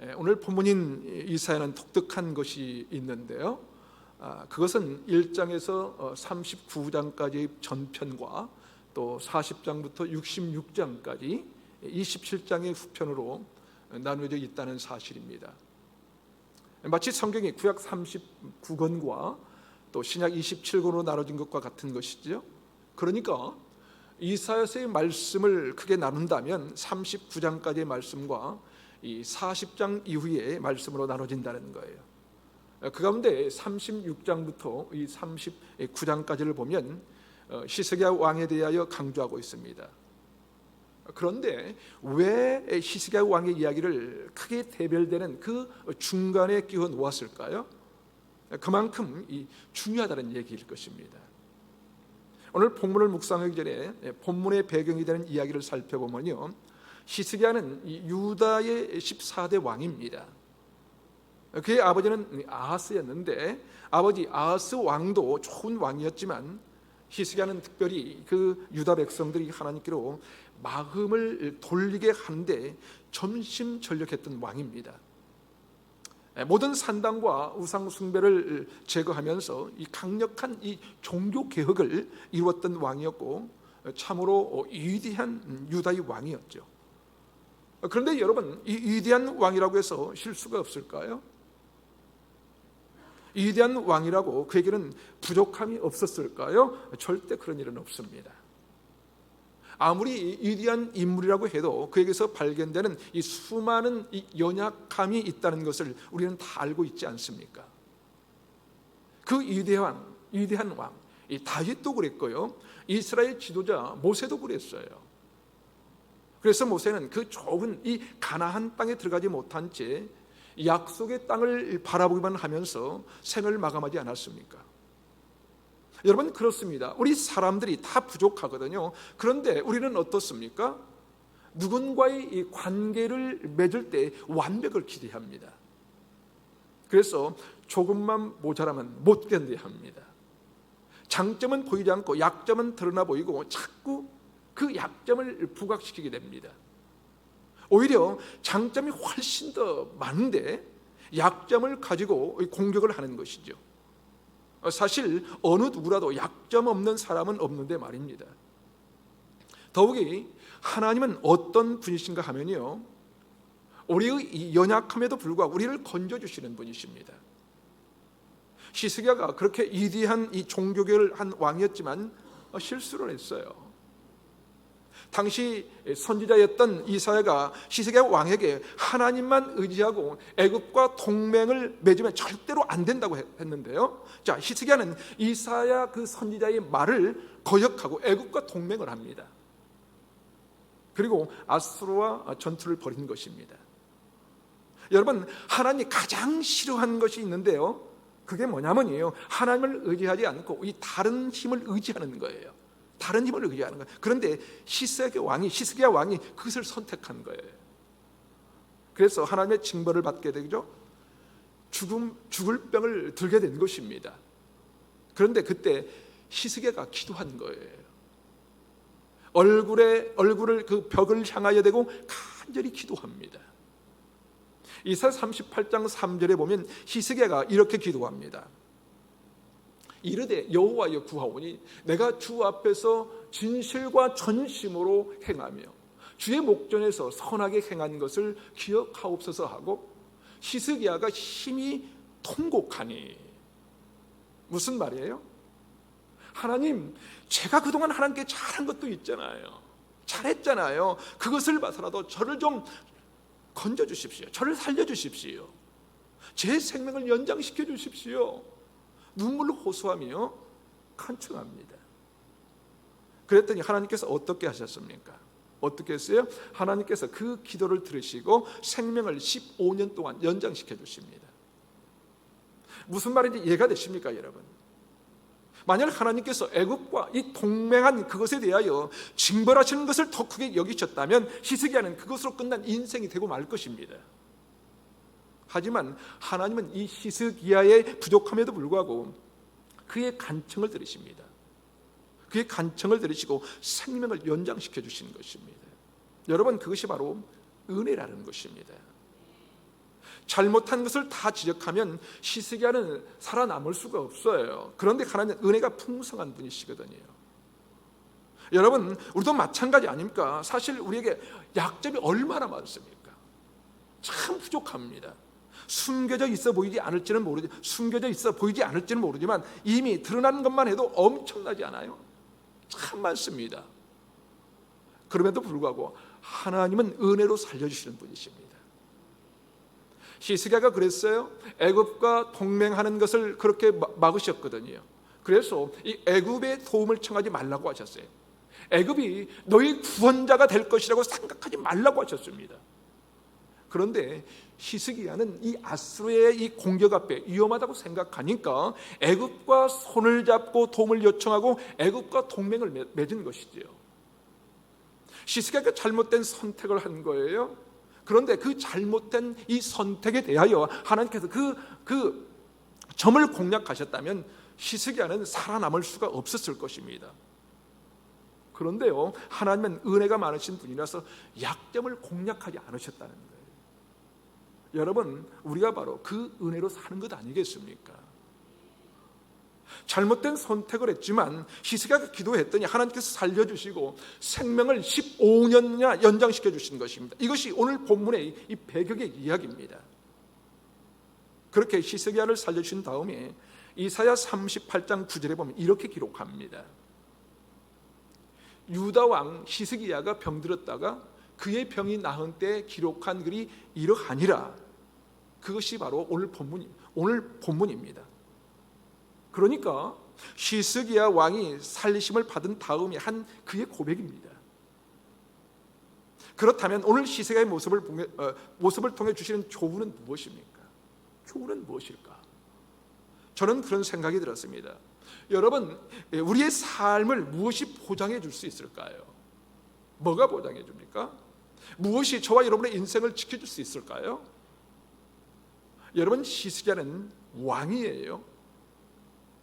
에, 오늘 본문인 이사야는 독특한 것이 있는데요. 아, 그것은 1장에서 39장까지의 전편과 또 40장부터 66장까지 27장의 후편으로 나누어져 있다는 사실입니다. 마치 성경이 구약 39권과 또 신약 27권으로 나눠진 것과 같은 것이죠. 그러니까 이사야서의 말씀을 크게 나눈다면 39장까지의 말씀과 이 40장 이후의 말씀으로 나눠진다는 거예요. 그 가운데 36장부터 이 39장까지를 보면 어, 시스기야 왕에 대하여 강조하고 있습니다. 그런데 왜 히스기야 왕의 이야기를 크게 대별되는 그 중간에 끼워 놓았을까요? 그만큼 이 중요하다는 얘기일 것입니다. 오늘 본문을 묵상하기 전에 본문의 배경이 되는 이야기를 살펴보면요. 히스기야는 유다의 14대 왕입니다. 그의 아버지는 아하스였는데 아버지 아하스 왕도 좋은 왕이었지만 히스기야는 특별히 그 유다 백성들이 하나님께로 마음을 돌리게 하는데 점심 전력했던 왕입니다. 모든 산당과 우상 숭배를 제거하면서 이 강력한 이 종교 개혁을 이루었던 왕이었고 참으로 위대한 유다의 왕이었죠. 그런데 여러분 이 위대한 왕이라고 해서 실수가 없을까요? 위대한 왕이라고 그에게는 부족함이 없었을까요? 절대 그런 일은 없습니다. 아무리 위대한 인물이라고 해도 그에게서 발견되는 이 수많은 이 연약함이 있다는 것을 우리는 다 알고 있지 않습니까? 그 위대한 위대한 왕, 이 다윗도 그랬고요. 이스라엘 지도자 모세도 그랬어요. 그래서 모세는 그 좁은 이 가나안 땅에 들어가지 못한 채 약속의 땅을 바라보기만 하면서 생을 마감하지 않았습니까? 여러분 그렇습니다. 우리 사람들이 다 부족하거든요. 그런데 우리는 어떻습니까? 누군가의 이 관계를 맺을 때 완벽을 기대합니다. 그래서 조금만 모자라면 못 견뎌합니다. 장점은 보이지 않고 약점은 드러나 보이고 자꾸 그 약점을 부각시키게 됩니다. 오히려 장점이 훨씬 더 많은데 약점을 가지고 공격을 하는 것이죠. 사실 어느 누구라도 약점 없는 사람은 없는데 말입니다. 더욱이 하나님은 어떤 분이신가 하면요. 우리의 연약함에도 불구하고 우리를 건져 주시는 분이십니다. 시스기야가 그렇게 위대한 이 종교계를 한 왕이었지만 실수를 했어요. 당시 선지자였던 이사야가 시세계 왕에게 하나님만 의지하고 애굽과 동맹을 맺으면 절대로 안 된다고 했는데요. 자, 히스기야는 이사야 그 선지자의 말을 거역하고 애굽과 동맹을 합니다. 그리고 아수르와 전투를 벌인 것입니다. 여러분, 하나님이 가장 싫어하는 것이 있는데요. 그게 뭐냐면요. 하나님을 의지하지 않고 이 다른 힘을 의지하는 거예요. 다른 힘을 의지하는 거예요. 그런데 시스기야 왕이 시스기야 왕이 그것을 선택한 거예요. 그래서 하나님의 징벌을 받게 되죠. 죽음 죽을 병을 들게 된 것입니다. 그런데 그때 시스기야가 기도한 거예요. 얼굴에 얼굴을 그 벽을 향하여 대고 간절히 기도합니다. 이사 38장 3절에 보면 히스기야가 이렇게 기도합니다. 이르되 여호와여 구하오니 내가 주 앞에서 진실과 전심으로 행하며 주의 목전에서 선하게 행한 것을 기억하옵소서 하고 히스기야가 힘이 통곡하니. 무슨 말이에요? 하나님 제가 그동안 하나님께 잘한 것도 있잖아요. 잘했잖아요. 그것을 봐서라도 저를 좀 건져 주십시오. 저를 살려 주십시오. 제 생명을 연장시켜 주십시오 눈물로 호소하며 간청합니다. 그랬더니 하나님께서 어떻게 하셨습니까? 어떻게 했어요? 하나님께서 그 기도를 들으시고 생명을 15년 동안 연장시켜 주십니다. 무슨 말인지 이해가 되십니까, 여러분? 만약 하나님께서 애국과 이 동맹한 그것에 대하여 징벌하시는 것을 더 크게 여기셨다면 히스기야는 그것으로 끝난 인생이 되고 말 것입니다. 하지만 하나님은 이 히스기야의 부족함에도 불구하고 그의 간청을 들으십니다. 그의 간청을 들으시고 생명을 연장시켜 주시는 것입니다. 여러분 그것이 바로 은혜라는 것입니다. 잘못한 것을 다 지적하면 시스기야는 살아남을 수가 없어요. 그런데 하나님 은혜가 풍성한 분이시거든요. 여러분, 우리도 마찬가지 아닙니까? 사실 우리에게 약점이 얼마나 많습니까? 참 부족합니다. 숨겨져 있어 보이지 않을지는 모르지 숨겨져 있어 보이지 않을지는 모르지만 이미 드러나는 것만 해도 엄청나지 않아요? 참 많습니다. 그럼에도 불구하고 하나님은 은혜로 살려주시는 분이십니다. 히스기야가 그랬어요. 애굽과 동맹하는 것을 그렇게 마- 막으셨거든요. 그래서 이 애굽의 도움을 청하지 말라고 하셨어요. 애굽이 너희 구원자가 될 것이라고 생각하지 말라고 하셨습니다. 그런데 히스기야는 이 아수르의 이 공격 앞에 위험하다고 생각하니까 애굽과 손을 잡고 도움을 요청하고 애굽과 동맹을 맺- 맺은 것이지요. 히스기야가 잘못된 선택을 한 거예요. 그런데 그 잘못된 이 선택에 대하여 하나님께서 그, 그 점을 공략하셨다면 히스기야는 살아남을 수가 없었을 것입니다. 그런데요, 하나님은 은혜가 많으신 분이라서 약점을 공략하지 않으셨다는 거예요. 여러분, 우리가 바로 그 은혜로 사는 것 아니겠습니까? 잘못된 선택을 했지만 히스기야가 기도했더니 하나님께서 살려주시고 생명을 15년이나 연장시켜 주신 것입니다. 이것이 오늘 본문의 이 배경의 이야기입니다. 그렇게 히스기야를 살려주신 다음에 이사야 38장 9절에 보면 이렇게 기록합니다. 유다 왕 히스기야가 병들었다가 그의 병이 나은 때 기록한 글이 이러하니라. 그것이 바로 오늘 본문 오늘 본문입니다. 그러니까 히스기야 왕이 살리심을 받은 다음에 한 그의 고백입니다. 그렇다면 오늘 히스기야의 모습을 어, 모습을 통해 주시는 교훈은 무엇입니까? 교훈은 무엇일까? 저는 그런 생각이 들었습니다. 여러분, 예, 우리의 삶을 무엇이 보장해 줄 수 있을까요? 뭐가 보장해 줍니까? 무엇이 저와 여러분의 인생을 지켜줄 수 있을까요? 여러분 히스기야는 왕이에요.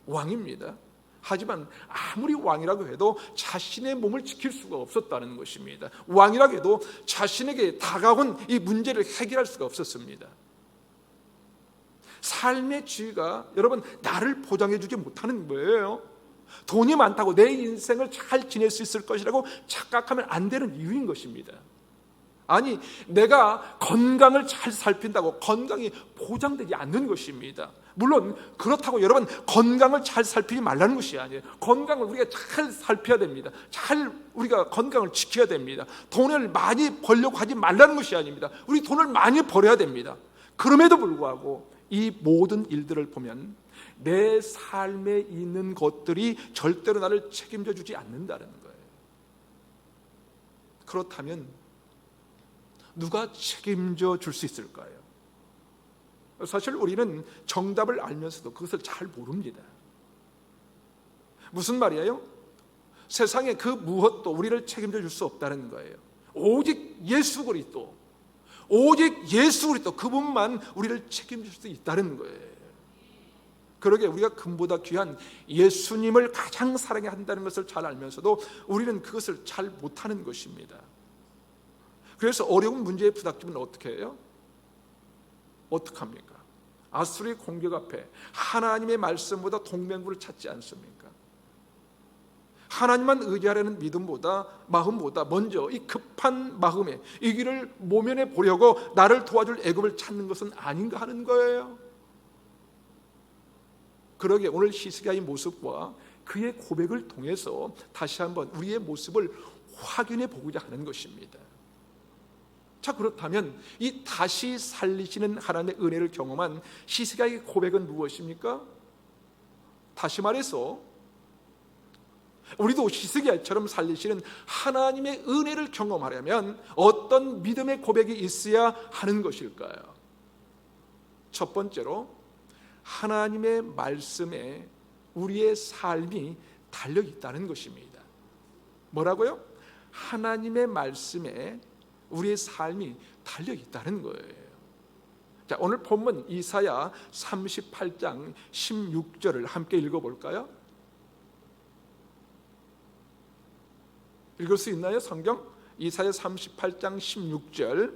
왕입니다. 하지만 아무리 왕이라고 해도 자신의 몸을 지킬 수가 없었다는 것입니다. 왕이라고 해도 자신에게 다가온 이 문제를 해결할 수가 없었습니다. 삶의 지위가 여러분 나를 보장해 주지 못하는 거예요. 돈이 많다고 내 인생을 잘 지낼 수 있을 것이라고 착각하면 안 되는 이유인 것입니다. 아니, 내가 건강을 잘 살핀다고 건강이 보장되지 않는 것입니다. 물론 그렇다고 여러분 건강을 잘 살피지 말라는 것이 아니에요. 건강을 우리가 잘 살펴야 됩니다. 잘 우리가 건강을 지켜야 됩니다. 돈을 많이 벌려고 하지 말라는 것이 아닙니다. 우리 돈을 많이 벌어야 됩니다. 그럼에도 불구하고 이 모든 일들을 보면 내 삶에 있는 것들이 절대로 나를 책임져 주지 않는다는 거예요. 그렇다면 누가 책임져 줄 수 있을까요? 사실 우리는 정답을 알면서도 그것을 잘 모릅니다. 무슨 말이에요? 세상에 그 무엇도 우리를 책임져 줄 수 없다는 거예요. 오직 예수 그리스도, 오직 예수 그리스도 그분만 우리를 책임질 수 있다는 거예요. 그러게 우리가 금보다 귀한 예수님을 가장 사랑해야 한다는 것을 잘 알면서도 우리는 그것을 잘 못하는 것입니다. 그래서 어려운 문제에 부닥치면 어떻게 해요? 어떡합니까? 아수르의 공격 앞에 하나님의 말씀보다 동맹구를 찾지 않습니까? 하나님만 의지하려는 믿음보다 마음보다 먼저 이 급한 마음에 이 길을 모면해 보려고 나를 도와줄 애굽을 찾는 것은 아닌가 하는 거예요. 그러게 오늘 히스기야의 모습과 그의 고백을 통해서 다시 한번 우리의 모습을 확인해 보고자 하는 것입니다. 자 그렇다면 이 다시 살리시는 하나님의 은혜를 경험한 히스기야의 고백은 무엇입니까? 다시 말해서 우리도 히스기야처럼 살리시는 하나님의 은혜를 경험하려면 어떤 믿음의 고백이 있어야 하는 것일까요? 첫 번째로 하나님의 말씀에 우리의 삶이 달려 있다는 것입니다. 뭐라고요? 하나님의 말씀에 우리의 삶이 달려 있다는 거예요. 자, 오늘 본문 이사야 38장 16절을 함께 읽어 볼까요? 읽을 수 있나요? 성경 이사야 38장 16절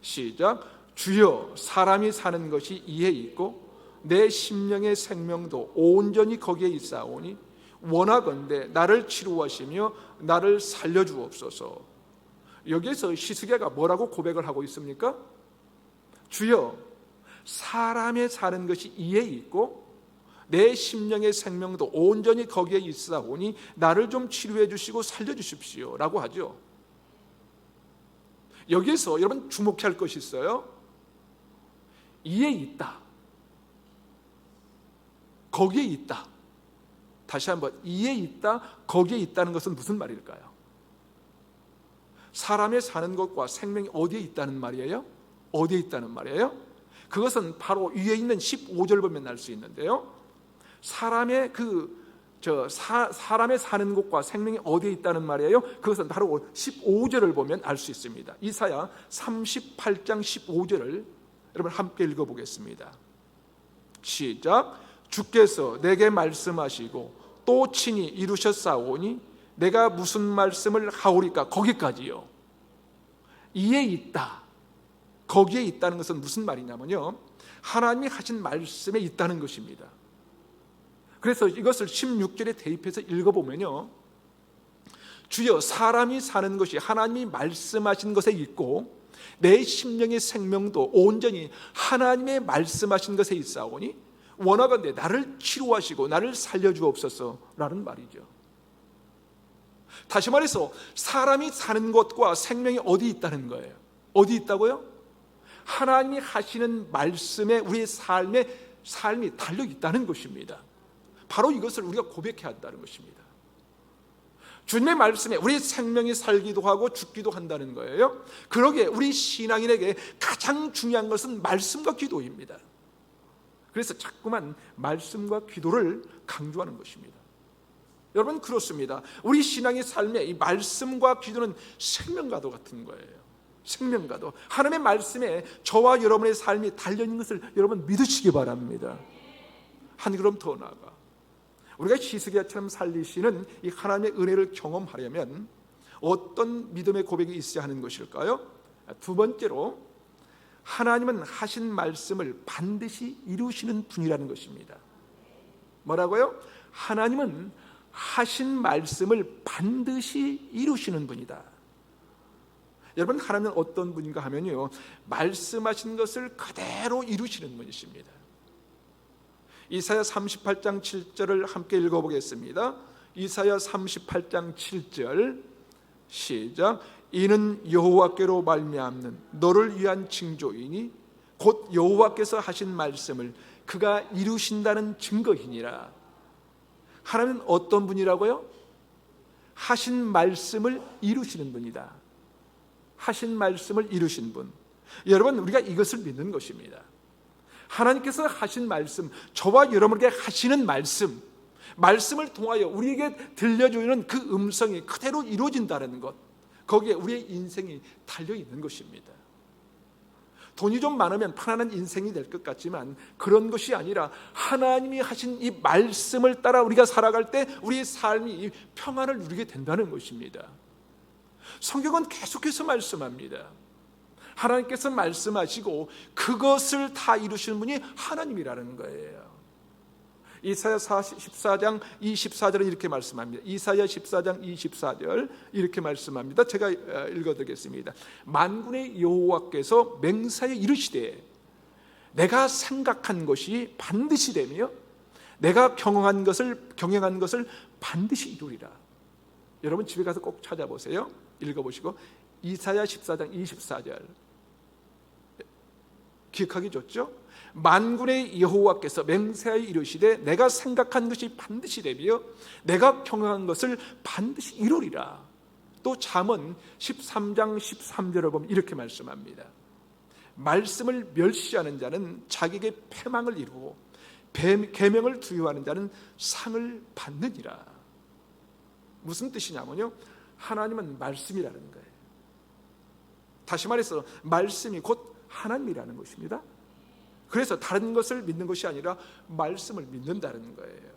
시작 주여 사람이 사는 것이 이에 있고 내 심령의 생명도 온전히 거기에 있사오니 원하건대 나를 치루하시며 나를 살려 주옵소서. 여기에서 시스게가 뭐라고 고백을 하고 있습니까? 주여 사람의 사는 것이 이에 있고 내 심령의 생명도 온전히 거기에 있사오니 나를 좀 치료해 주시고 살려 주십시오라고 하죠. 여기에서 여러분 주목할 것이 있어요. 이에 있다. 거기에 있다. 다시 한번 이에 있다. 거기에 있다는 것은 무슨 말일까요? 사람의 사는 것과 생명이 어디에 있다는 말이에요? 어디에 있다는 말이에요? 그것은 바로 위에 있는 15절 보면 알 수 있는데요. 사람의 그 저 사람의 사는 곳과 생명이 어디에 있다는 말이에요? 그것은 바로 15절을 보면 알 수 있습니다. 이사야 38장 15절을 여러분 함께 읽어 보겠습니다. 시작. 주께서 내게 말씀하시고 또 친히 이루셨사오니 내가 무슨 말씀을 하오리까 거기까지요. 이에 있다. 거기에 있다는 것은 무슨 말이냐면요. 하나님이 하신 말씀에 있다는 것입니다. 그래서 이것을 16절에 대입해서 읽어보면요. 주여 사람이 사는 것이 하나님이 말씀하신 것에 있고 내 심령의 생명도 온전히 하나님의 말씀하신 것에 있사오니 원하건대 나를 치료하시고 나를 살려주옵소서라는 말이죠. 다시 말해서 사람이 사는 것과 생명이 어디 있다는 거예요. 어디 있다고요? 하나님이 하시는 말씀에 우리의 삶에 삶이 달려 있다는 것입니다. 바로 이것을 우리가 고백해야 한다는 것입니다. 주님의 말씀에 우리 생명이 살기도 하고 죽기도 한다는 거예요. 그러기에 우리 신앙인에게 가장 중요한 것은 말씀과 기도입니다. 그래서 자꾸만 말씀과 기도를 강조하는 것입니다. 여러분 그렇습니다. 우리 신앙의 삶에 이 말씀과 기도는 생명과도 같은 거예요. 생명과도 하나님의 말씀에 저와 여러분의 삶이 달려 있는 것을 여러분 믿으시기 바랍니다. 한 걸음 더 나아가 우리가 히스기야처럼 살리시는 이 하나님의 은혜를 경험하려면 어떤 믿음의 고백이 있어야 하는 것일까요? 두 번째로 하나님은 하신 말씀을 반드시 이루시는 분이라는 것입니다. 뭐라고요? 하나님은 하신 말씀을 반드시 이루시는 분이다. 여러분 하나님은 어떤 분인가 하면요 말씀하신 것을 그대로 이루시는 분이십니다. 이사야 38장 7절을 함께 읽어보겠습니다. 이사야 38장 7절 시작 이는 여호와께로 말미암는 너를 위한 징조이니 곧 여호와께서 하신 말씀을 그가 이루신다는 증거이니라. 하나님은 어떤 분이라고요? 하신 말씀을 이루시는 분이다. 하신 말씀을 이루신 분. 여러분 우리가 이것을 믿는 것입니다. 하나님께서 하신 말씀, 저와 여러분에게 하시는 말씀, 말씀을 통하여 우리에게 들려주는 그 음성이 그대로 이루어진다는 것, 거기에 우리의 인생이 달려 있는 것입니다. 돈이 좀 많으면 편안한 인생이 될 것 같지만 그런 것이 아니라 하나님이 하신 이 말씀을 따라 우리가 살아갈 때 우리의 삶이 평안을 누리게 된다는 것입니다. 성경은 계속해서 말씀합니다. 하나님께서 말씀하시고 그것을 다 이루시는 분이 하나님이라는 거예요. 이사야 14장 24절은 이렇게 말씀합니다. 이사야 14장 24절 이렇게 말씀합니다. 제가 어, 읽어드리겠습니다. 만군의 여호와께서 맹사에 이르시되 내가 생각한 것이 반드시 되며 내가 경영한 것을 경영한 것을 반드시 이루리라. 여러분 집에 가서 꼭 찾아보세요. 읽어보시고 이사야 14장 24절 기억하기 좋죠? 만군의 여호와께서 맹세하여 이르시되 내가 생각한 것이 반드시 되며 내가 평행한 것을 반드시 이루리라. 또 잠언 13장 13절을 보면 이렇게 말씀합니다. 말씀을 멸시하는 자는 자기에게 패망을 이루고 계명을 두려워하는 자는 상을 받느니라. 무슨 뜻이냐면요. 하나님은 말씀이라는 거예요. 다시 말해서 말씀이 곧 하나님이라는 것입니다. 그래서 다른 것을 믿는 것이 아니라 말씀을 믿는다는 거예요.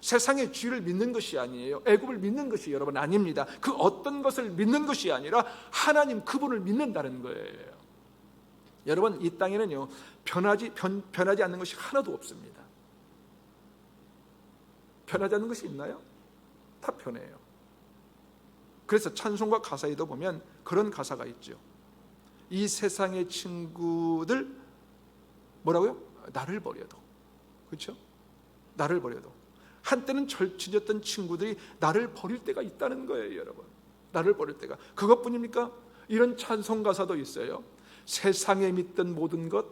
세상의 쥐를 믿는 것이 아니에요. 애굽을 믿는 것이 여러분 아닙니다. 그 어떤 것을 믿는 것이 아니라 하나님 그분을 믿는다는 거예요. 여러분 이 땅에는요 변하지 변, 변하지 않는 것이 하나도 없습니다. 변하지 않는 것이 있나요? 다 변해요. 그래서 찬송가 가사에도 보면 그런 가사가 있죠. 이 세상의 친구들 뭐라고요? 나를 버려도 그렇죠? 나를 버려도 한때는 절친이었던 친구들이 나를 버릴 때가 있다는 거예요, 여러분. 나를 버릴 때가 그것뿐입니까? 이런 찬송 가사도 있어요. 세상에 믿던 모든 것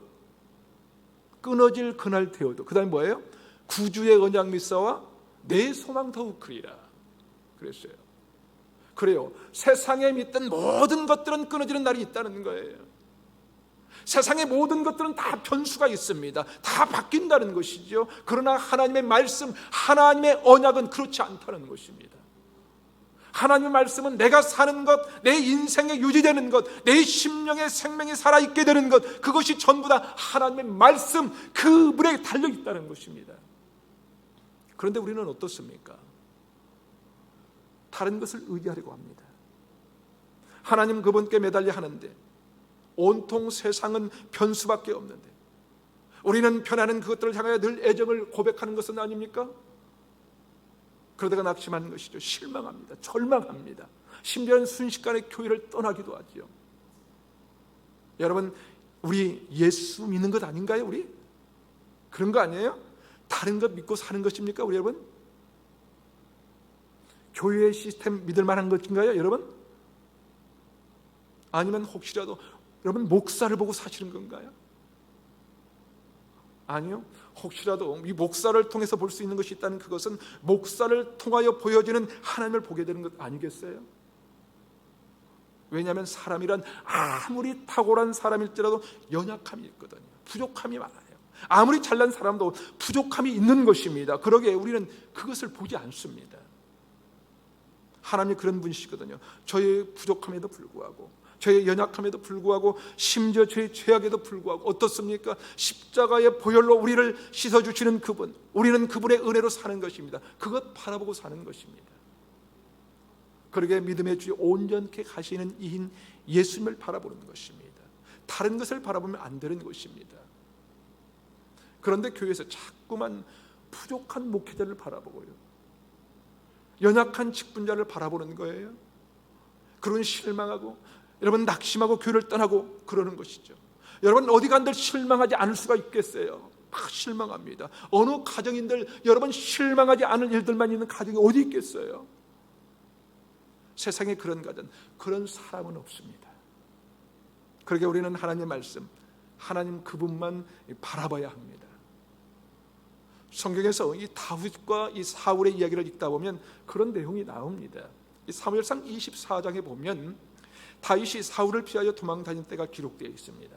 끊어질 그날 되어도 그다음에 뭐예요? 구주의 언약 믿사와 내 소망 더욱 크리라 그랬어요. 그래요. 세상에 믿던 모든 것들은 끊어지는 날이 있다는 거예요. 세상의 모든 것들은 다 변수가 있습니다. 다 바뀐다는 것이죠. 그러나 하나님의 말씀, 하나님의 언약은 그렇지 않다는 것입니다. 하나님의 말씀은 내가 사는 것, 내 인생에 유지되는 것, 내 심령의 생명이 살아있게 되는 것, 그것이 전부 다 하나님의 말씀, 그분에 달려 있다는 것입니다. 그런데 우리는 어떻습니까? 다른 것을 의지하려고 합니다. 하나님 그분께 매달려 하는데 온통 세상은 변수밖에 없는데 우리는 변하는 그것들을 향하여 늘 애정을 고백하는 것은 아닙니까? 그러다가 낙심하는 것이죠. 실망합니다. 절망합니다. 심지어는 순식간에 교회를 떠나기도 하죠. 여러분, 우리 예수 믿는 것 아닌가요? 우리 그런 거 아니에요? 다른 것 믿고 사는 것입니까, 우리 여러분? 교회의 시스템 믿을 만한 것인가요, 여러분? 아니면 혹시라도 여러분 목사를 보고 사시는 건가요? 아니요. 혹시라도 이 목사를 통해서 볼 수 있는 것이 있다는 그것은 목사를 통하여 보여지는 하나님을 보게 되는 것 아니겠어요? 왜냐하면 사람이란 아무리 탁월한 사람일지라도 연약함이 있거든요. 부족함이 많아요. 아무리 잘난 사람도 부족함이 있는 것입니다. 그러기에 우리는 그것을 보지 않습니다. 하나님이 그런 분이시거든요. 저의 부족함에도 불구하고 저의 연약함에도 불구하고 심지어 저의 죄악에도 불구하고 어떻습니까? 십자가의 보혈로 우리를 씻어 주시는 그분. 우리는 그분의 은혜로 사는 것입니다. 그것 바라보고 사는 것입니다. 그러게 믿음의 주에 온전케 가시는 이인 예수님을 바라보는 것입니다. 다른 것을 바라보면 안 되는 것입니다. 그런데 교회에서 자꾸만 부족한 목회자를 바라보고요. 연약한 직분자를 바라보는 거예요. 그런 실망하고 여러분 낙심하고 교회를 떠나고 그러는 것이죠. 여러분 어디 간들 실망하지 않을 수가 있겠어요? 막 실망합니다. 어느 가정인들 여러분 실망하지 않은 일들만 있는 가정이 어디 있겠어요? 세상에 그런 가정, 그런 사람은 없습니다. 그러게 우리는 하나님의 말씀, 하나님 그분만 바라봐야 합니다. 성경에서 이 다윗과 이 사울의 이야기를 읽다 보면 그런 내용이 나옵니다. 이 사무엘상 24장에 보면 다윗이 사울을 피하여 도망 다닐 때가 기록되어 있습니다.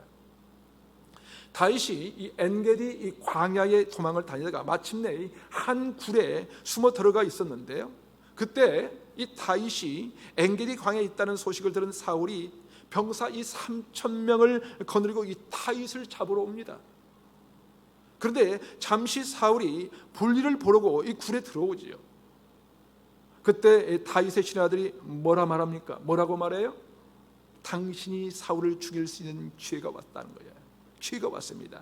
다윗이 이 엔게디 이 광야의 도망을 다니다가 마침내 한 굴에 숨어 들어가 있었는데요. 그때 이 다윗이 엔게디 광야에 있다는 소식을 들은 사울이 병사 이 3천 명을 거느리고 이 다윗을 잡으러 옵니다. 그런데 잠시 사울이 볼일을 보려고 이 굴에 들어오지요. 그때 다윗의 신하들이 뭐라 말합니까? 뭐라고 말해요? 당신이 사울을 죽일 수 있는 기회가 왔다는 거예요. 기회가 왔습니다.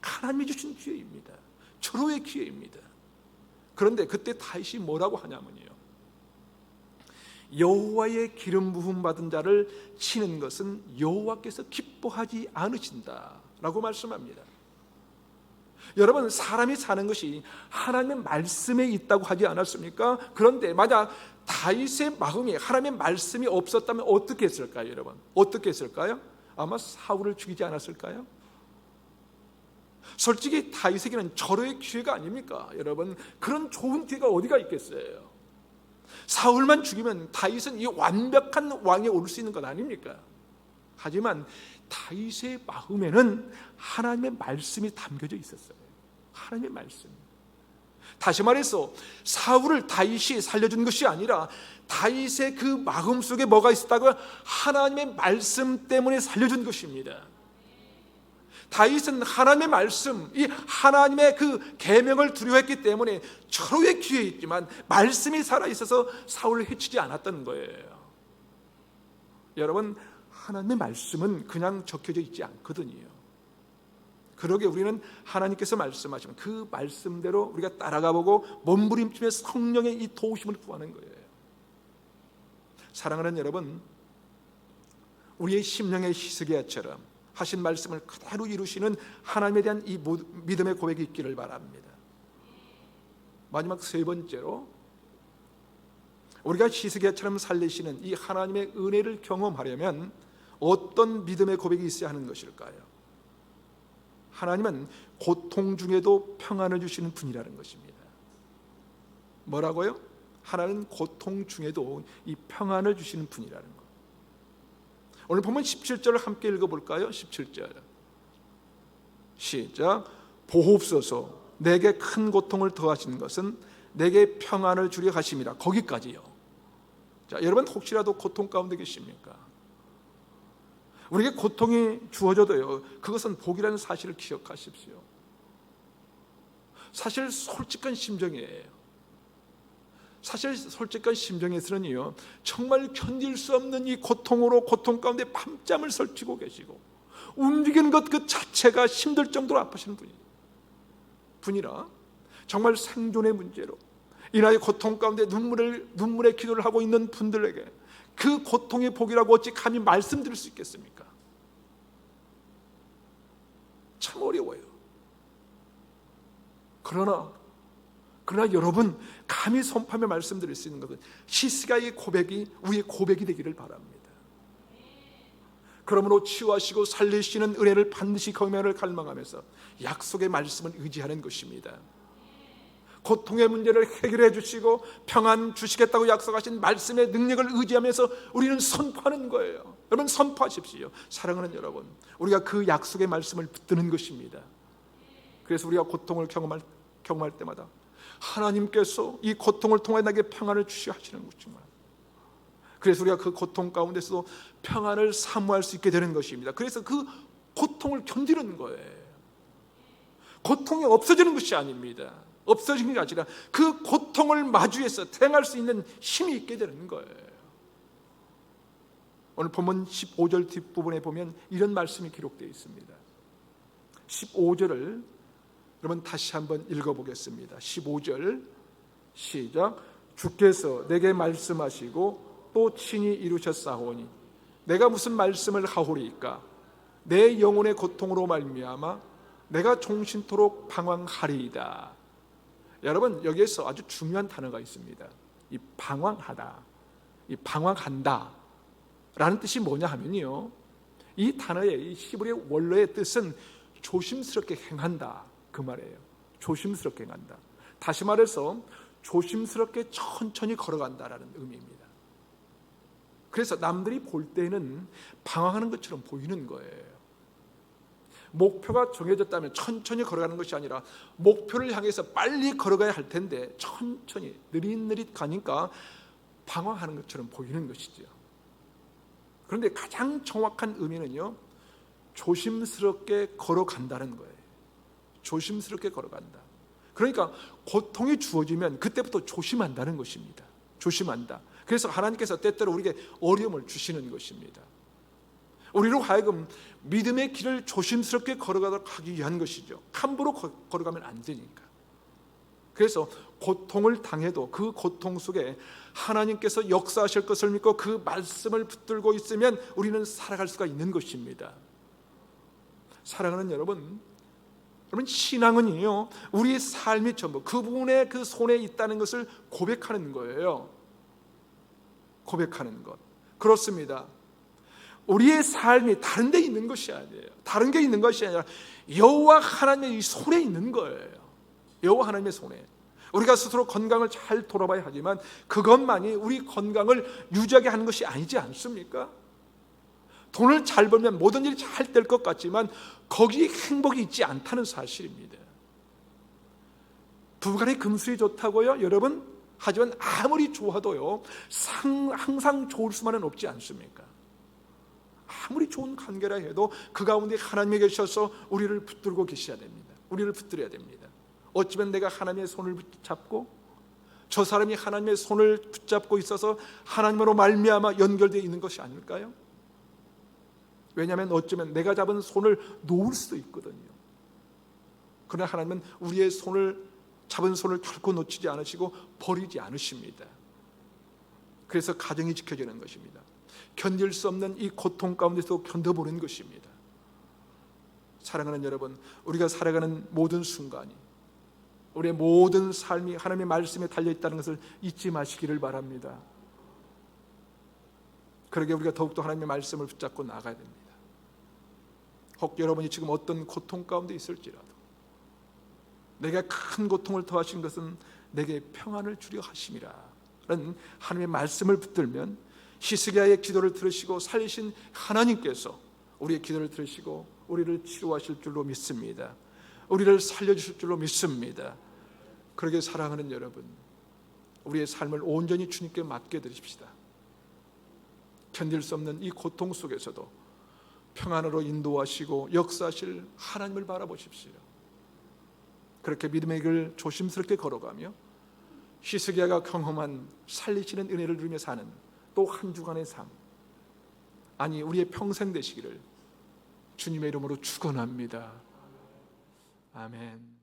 하나님이 주신 기회입니다. 절호의 기회입니다. 그런데 그때 다윗이 뭐라고 하냐면요. 여호와의 기름 부음 받은 자를 치는 것은 여호와께서 기뻐하지 않으신다라고 말씀합니다. 여러분 사람이 사는 것이 하나님의 말씀에 있다고 하지 않았습니까? 그런데 만약 다윗의 마음이 하나님의 말씀이 없었다면 어떻게 했을까요, 여러분? 어떻게 했을까요? 아마 사울을 죽이지 않았을까요? 솔직히 다윗에게는 절호의 기회가 아닙니까, 여러분? 그런 좋은 기회가 어디가 있겠어요? 사울만 죽이면 다윗은 이 완벽한 왕에 오를 수 있는 것 아닙니까? 하지만 다윗의 마음에는 하나님의 말씀이 담겨져 있었어요. 하나님의 말씀. 다시 말해서 사울을 다윗이 살려준 것이 아니라 다윗의 그 마음 속에 뭐가 있었다고 하나님의 말씀 때문에 살려준 것입니다. 다윗은 하나님의 말씀, 이 하나님의 그 계명을 두려워했기 때문에 철호의 기회에 있지만 말씀이 살아 있어서 사울을 해치지 않았다는 거예요. 여러분 하나님의 말씀은 그냥 적혀져 있지 않거든요. 그러게 우리는 하나님께서 말씀하시면 그 말씀대로 우리가 따라가 보고 몸부림치며 성령의 이 도우심을 구하는 거예요. 사랑하는 여러분, 우리의 심령의 희석이야처럼 하신 말씀을 그대로 이루시는 하나님에 대한 이 믿음의 고백이 있기를 바랍니다. 마지막 세 번째로 우리가 시스기야처럼 살리시는 이 하나님의 은혜를 경험하려면 어떤 믿음의 고백이 있어야 하는 것일까요? 하나님은 고통 중에도 평안을 주시는 분이라는 것입니다. 뭐라고요? 하나는 고통 중에도 이 평안을 주시는 분이라는 것. 오늘 보면 17절을 함께 읽어볼까요? 17절 시작 보옵소서 내게 큰 고통을 더하시는 것은 내게 평안을 주려 하심이라 거기까지요 자 여러분 혹시라도 고통 가운데 계십니까? 우리에게 고통이 주어져도요 그것은 복이라는 사실을 기억하십시오. 사실 솔직한 심정이에요. 사실 솔직한 심정에서는요 정말 견딜 수 없는 이 고통으로 고통 가운데 밤잠을 설치고 계시고 움직이는 것 그 자체가 힘들 정도로 아프시는 분이 분이라 정말 생존의 문제로 이나의 고통 가운데 눈물을 눈물의 기도를 하고 있는 분들에게 그 고통의 복이라고 어찌 감히 말씀드릴 수 있겠습니까? 참 어려워요. 그러나 그러나 여러분 감히 선포하며 말씀드릴 수 있는 것은 시스가의 고백이 우리의 고백이 되기를 바랍니다. 그러므로 치유하시고 살리시는 은혜를 반드시 경험을 갈망하면서 약속의 말씀을 의지하는 것입니다. 고통의 문제를 해결해 주시고 평안 주시겠다고 약속하신 말씀의 능력을 의지하면서 우리는 선포하는 거예요. 여러분 선포하십시오. 사랑하는 여러분, 우리가 그 약속의 말씀을 붙드는 것입니다. 그래서 우리가 고통을 경험할 경험할 때마다 하나님께서 이 고통을 통해 나에게 평안을 주시 하시는 것지만 그래서 우리가 그 고통 가운데서 평안을 사모할 수 있게 되는 것입니다. 그래서 그 고통을 견디는 거예요. 고통이 없어지는 것이 아닙니다. 없어지는 게 아니라 그 고통을 마주해서 태행할 수 있는 힘이 있게 되는 거예요. 오늘 본문 15절 뒷부분에 보면 이런 말씀이 기록되어 있습니다. 15절을 여러분 다시 한번 읽어보겠습니다. 15절 시작. 주께서 내게 말씀하시고 또 친히 이루셨사오니 내가 무슨 말씀을 하오리까? 내 영혼의 고통으로 말미암아 내가 종신토록 방황하리이다. 여러분 여기에서 아주 중요한 단어가 있습니다. 이 방황하다, 이 방황한다. 라는 뜻이 뭐냐 하면요. 이 단어의 이 히브리 원어의 뜻은 조심스럽게 행한다. 그 말이에요. 조심스럽게 간다. 다시 말해서 조심스럽게 천천히 걸어간다라는 의미입니다. 그래서 남들이 볼 때는 방황하는 것처럼 보이는 거예요. 목표가 정해졌다면 천천히 걸어가는 것이 아니라 목표를 향해서 빨리 걸어가야 할 텐데 천천히 느릿느릿 가니까 방황하는 것처럼 보이는 것이죠. 그런데 가장 정확한 의미는요, 조심스럽게 걸어간다는 거예요. 조심스럽게 걸어간다. 그러니까 고통이 주어지면 그때부터 조심한다는 것입니다. 조심한다. 그래서 하나님께서 때때로 우리에게 어려움을 주시는 것입니다. 우리로 하여금 믿음의 길을 조심스럽게 걸어가도록 하기 위한 것이죠. 함부로 걸어가면 안 되니까. 그래서 고통을 당해도 그 고통 속에 하나님께서 역사하실 것을 믿고 그 말씀을 붙들고 있으면 우리는 살아갈 수가 있는 것입니다. 사랑하는 여러분, 여러분 신앙은요 우리의 삶이 전부 그분의 그 손에 있다는 것을 고백하는 거예요. 고백하는 것 그렇습니다. 우리의 삶이 다른 데 있는 것이 아니에요. 다른 게 있는 것이 아니라 여호와 하나님의 손에 있는 거예요. 여호와 하나님의 손에. 우리가 스스로 건강을 잘 돌아봐야 하지만 그것만이 우리 건강을 유지하게 하는 것이 아니지 않습니까? 돈을 잘 벌면 모든 일이 잘 될 것 같지만 거기에 행복이 있지 않다는 사실입니다. 부부간의 금술이 좋다고요? 여러분 하지만 아무리 좋아도요 상, 항상 좋을 수만은 없지 않습니까? 아무리 좋은 관계라 해도 그 가운데 하나님이 계셔서 우리를 붙들고 계셔야 됩니다. 우리를 붙들어야 됩니다. 어쩌면 내가 하나님의 손을 붙잡고 저 사람이 하나님의 손을 붙잡고 있어서 하나님으로 말미암아 연결되어 있는 것이 아닐까요? 왜냐하면 어쩌면 내가 잡은 손을 놓을 수도 있거든요. 그러나 하나님은 우리의 손을 잡은 손을 결코 놓치지 않으시고 버리지 않으십니다. 그래서 가정이 지켜지는 것입니다. 견딜 수 없는 이 고통 가운데서 견뎌보는 것입니다. 사랑하는 여러분, 우리가 살아가는 모든 순간이 우리의 모든 삶이 하나님의 말씀에 달려 있다는 것을 잊지 마시기를 바랍니다. 그러게 우리가 더욱더 하나님의 말씀을 붙잡고 나가야 됩니다. 혹 여러분이 지금 어떤 고통 가운데 있을지라도 내가 큰 고통을 더하신 것은 내게 평안을 주려 하심이라는 하나님의 말씀을 붙들면 히스기야의 기도를 들으시고 살리신 하나님께서 우리의 기도를 들으시고 우리를 치료하실 줄로 믿습니다. 우리를 살려주실 줄로 믿습니다. 그러게 사랑하는 여러분, 우리의 삶을 온전히 주님께 맡겨 드립시다. 견딜 수 없는 이 고통 속에서도 평안으로 인도하시고 역사하실 하나님을 바라보십시오. 그렇게 믿음의 길 조심스럽게 걸어가며 히스기야가 경험한 살리시는 은혜를 누리며 사는 또 한 주간의 삶 아니 우리의 평생 되시기를 주님의 이름으로 축원합니다. 아멘.